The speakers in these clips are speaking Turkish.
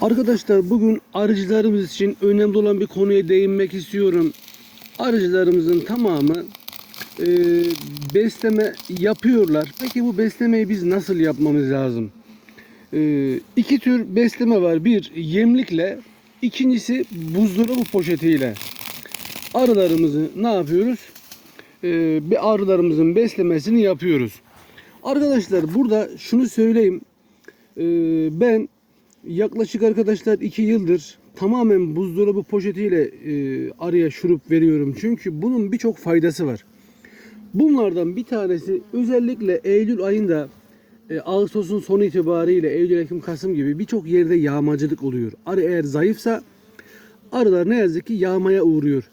Arkadaşlar bugün arıcılarımız için önemli olan bir konuya değinmek istiyorum. Arıcılarımızın tamamı e, besleme yapıyorlar. Peki bu beslemeyi biz nasıl yapmamız lazım? E, iki tür besleme var. Bir yemlikle, ikincisi buzdolabı poşetiyle. Arılarımızı ne yapıyoruz? E, bir arılarımızın beslemesini yapıyoruz. Arkadaşlar burada şunu söyleyeyim. E, ben yaklaşık arkadaşlar 2 yıldır tamamen buzdolabı poşetiyle e, arıya şurup veriyorum. Çünkü bunun birçok faydası var. Bunlardan bir tanesi özellikle Eylül ayında e, Ağustos'un sonu itibariyle Eylül, Ekim, Kasım gibi birçok yerde yağmacılık oluyor. Arı eğer zayıfsa arılar ne yazık ki yağmaya uğruyor.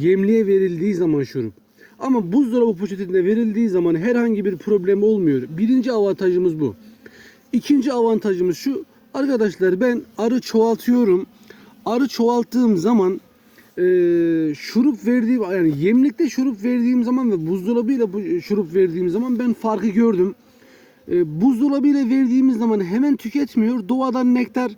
Yemliğe verildiği zaman şurup. Ama buzdolabı poşetinde verildiği zaman herhangi bir problem olmuyor. Birinci avantajımız bu. İkinci avantajımız şu. Arkadaşlar ben arı çoğaltıyorum. Arı çoğalttığım zaman e, şurup verdiğim yani yemlikte şurup verdiğim zaman ve buzdolabıyla bu şurup verdiğim zaman ben farkı gördüm. E, buzdolabıyla verdiğimiz zaman hemen tüketmiyor. Doğadan nektar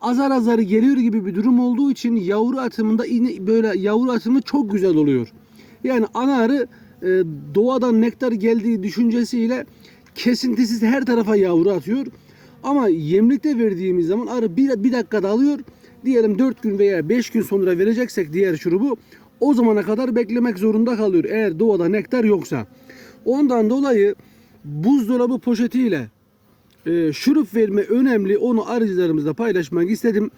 azar azar geliyor gibi bir durum olduğu için yavru atımında yine böyle yavru atımı çok güzel oluyor. Yani ana arı e, doğadan nektar geldiği düşüncesiyle kesintisiz her tarafa yavru atıyor. Ama yemlikte verdiğimiz zaman arı bir, bir dakikada alıyor. Diyelim 4 gün veya 5 gün sonra vereceksek diğer şurubu o zamana kadar beklemek zorunda kalıyor. Eğer doğada nektar yoksa. Ondan dolayı buzdolabı poşetiyle e, şurup verme önemli. Onu arıcılarımızla paylaşmak istedim.